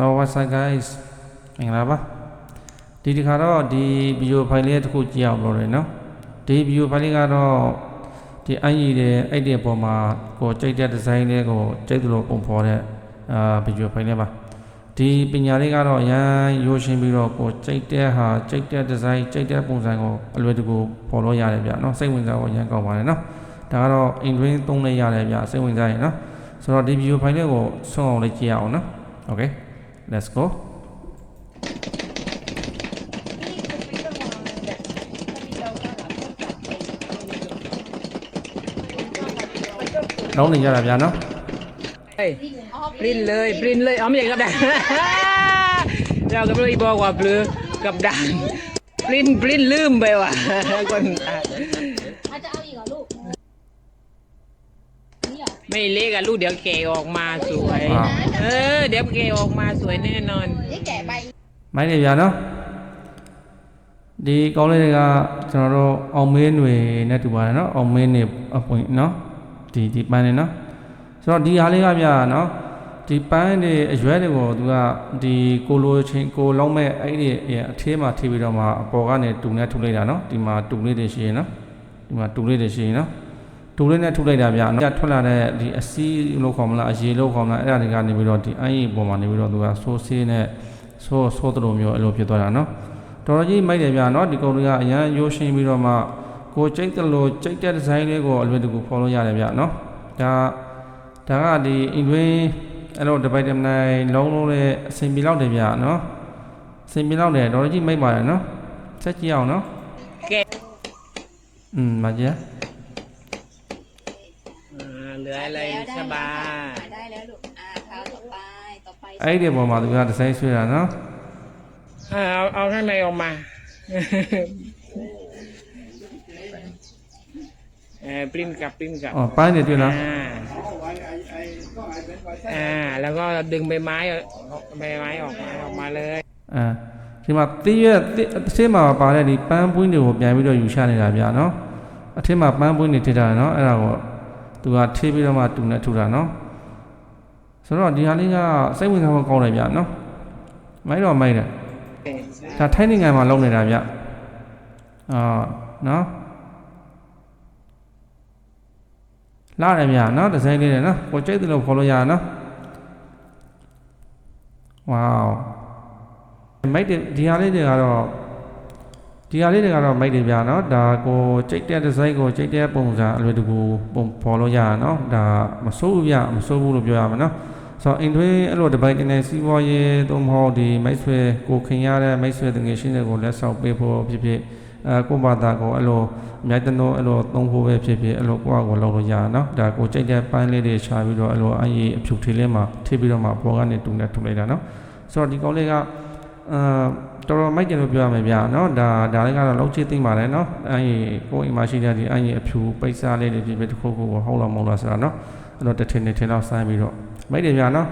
Hello what's up guys မင်္ဂလာပါဒီတစ်ခါတော့ဒီ video file လေးတစ်ခုကြည့်အောင်လို့ရတယ်နော်ဒီ video file လေးကတော့ဒီအင်ကြီးတဲ့အဲ့ဒီအပေါ်မှာကိုကြိုက်တဲ့ design လေးကိုကြိုက်သလိုပုံဖော်တဲ့အာ video file လေးပါဒီပညာလေးကတော့အရန်ရိုးရှင်းပြီးတော့ကိုကြိုက်တဲ့ဟာကြိုက်တဲ့ design ကြိုက်တဲ့ပုံစံကိုအလွယ်တကူပေါ်လို့ရတယ်ဗျနော်စိတ်ဝင်စားဖို့အရန်ကောင်းပါတယ်နော်ဒါကတော့အိမ်တွင်းသုံးလို့ရတယ်ဗျစိတ်ဝင်စားရင်နော်ဆိုတော့ဒီ video file လေးကိုဆုံးအောင်လေးကြည့်ရအောင်နော် okay Let's go. Đóng lên cho làm nhanh đó. Print เลยปรินเลยอ๋อไม่ใช่กับดังเรากับเลยบอกว่าเปลือกับดังปรินปรินลืมไปว่ะคนตาย ไม่เล็กอะลูกเดี๋ยวแกออกมาสวย ว้าว เออ เดี๋ยวแกออกมาสวยแน่นอน นี่แก่ไป မိုင်းနေဗျာနော်ဒီကောင်းလေးတွေကကျွန်တော်တို့အောင်မင်းတွေနဲ့တူပါတယ်နော်အောင်မင်းတွေအပွင့်နော်ဒီဒီပန်းနေနော်ဆိုတော့ဒီဟာလေးကဗျာနော်ဒီပန်းတွေအရွယ်တွေကိုသူကဒီကိုလိုချင်းကိုလုံးမဲ့အဲ့ဒီအထေးမှာထိပြီးတော့မှအပေါ်ကနေတူနဲ့ထုတ်လိုက်တာနော်ဒီမှာတူလေးတွေရှိရင်နော်ဒီမှာတူလေးတွေရှိရင်နော် တူလေးနဲ့ထုတ်လိုက်တာဗျာနော်ထွက်လာတဲ့ဒီအစီးလို့ခေါ်မလားအရေလို့ခေါ်မလားအဲ့ဒါတွေကနေပြီးတော့ဒီအရင်ပုံမှာနေပြီးတော့သူကဆိုးဆေးနဲ့ဆိုးဆိုးတလို့မျိုးအဲ့လိုဖြစ်သွားတာနော်တော်တော်ကြီးမိုက်တယ်ဗျာနော်ဒီကုံတွေကအရန်ရိုးရှင်းပြီးတော့မှကိုကြိတ်တလို့ကြိတ်တဲ့ဒီဇိုင်းလေးကိုအလွယ်တကူဖော်လို့ရတယ်ဗျာနော်ဒါဒါကဒီအင်တွင်းအဲ့လိုဒီဘိုက်တမနိုင်လုံးလုံးလေးအစင်ပြေလောက်တယ်ဗျာနော်အစင်ပြေလောက်တယ်တော်တော်ကြီးမိုက်ပါတယ်နော်ဆက်ကြည့်အောင်နော် แก อืมมาจ้ะ อ่าเห ลืออะไรสบาย ได้แล้วลูก อ่าเท้าต่อไป ต่อไป အဲ့ဒီပုံမှာသူကဒီဇိုင်းဆွဲတာနော် อ่าเอาเอาข้างในออกมา เออปริ้นกลับปริ้นกลับ อ๋อပန်းနေတွေ့လား อ่าอ่า แล้วก็ดึงใบไม้ออกใบไม้ออกมาออกมาเลย အဲဒီမှာတိရတိအထင်းမှာပါတဲ့ဒီပန်းပွင့်တွေကိုပြန်ပြီးတော့ယူချနေတာဗျာနော်အထင်းမှာပန်းပွင့်တွေထည့်တာနော်အဲ့ဒါကို သူကထေးပြီးတော့မှတူနဲ့ထူတာနော်ဆိုတော့ဒီဟာလေးကစိတ်ဝင်စားဖို့ကောင်းတယ်ဗျာနော်မိုက်တော့မိုက်တယ်ဒါထိုင်းနိုင်ငံမှာလုပ်နေတာဗျအာနော်လာတယ်ဗျာနော်ဒီဇိုင်းလေးနဲ့နော်ကိုကြိုက်တယ်လို့ခေါ်လို့ရတာနော်ဝေါမိုက်တယ်ဒီဟာလေးတွေကတော့ ဒီဟာလေးတွေကတော့မိုက်တယ်ဗျာနော်ဒါကိုကြိတ်တဲ့ဒီဇိုင်းကိုကြိတ်တဲ့ပုံစံအလွယ်တကူပုံဖော်လို့ရတာနော်ဒါမစိုးဘူးဗျမစိုးဘူးလို့ပြောရမှာနော်ဆိုတော့အင်တွင်းအဲ့လိုဒီဘိုက်ကနေစီးပွားရေးသို့မဟုတ်ဒီမိတ်ဆွေကိုခင်ရတဲ့မိတ်ဆွေတငယ်ချင်းတွေကိုလက်ဆောင်ပေးဖို့ဖြစ်ဖြစ်အဲကိုယ့်ဘာသာကိုအဲ့လိုအမြိုက်တနိုးအဲ့လိုသုံးဖို့ပဲဖြစ်ဖြစ်အဲ့လိုကိုယ့်အကိုလုပ်လို့ရတာနော်ဒါကိုကြိတ်တဲ့ပိုင်းလေးတွေချပြီးတော့အဲ့လိုအရင်အဖြူထေးလေးမှာထိပြီးတော့မှပေါ်ကနေတူနေထုတ်လိုက်တာနော်ဆိုတော့ဒီကောင်လေးက အာတော်တော်မိုက်တယ်လို့ပြောရမယ်ဗျာနော်ဒါဒါလည်းကတော့လောက်ချစ်သိမ့်ပါတယ်နော်အဲဒီကိုယ်အိမ်မှာရှိတဲ့ဒီအဲဒီအဖြူပိတ်စားလေးတွေဖြစ်ဖြစ်တစ်ခုခုကိုဟောက်လောက်မောက်လောက်ဆိုတာနော်အဲ့တော့တစ်ထင်တစ်ထင်တော့ဆိုင်းပြီးတော့မိုက်တယ်ဗျာနော်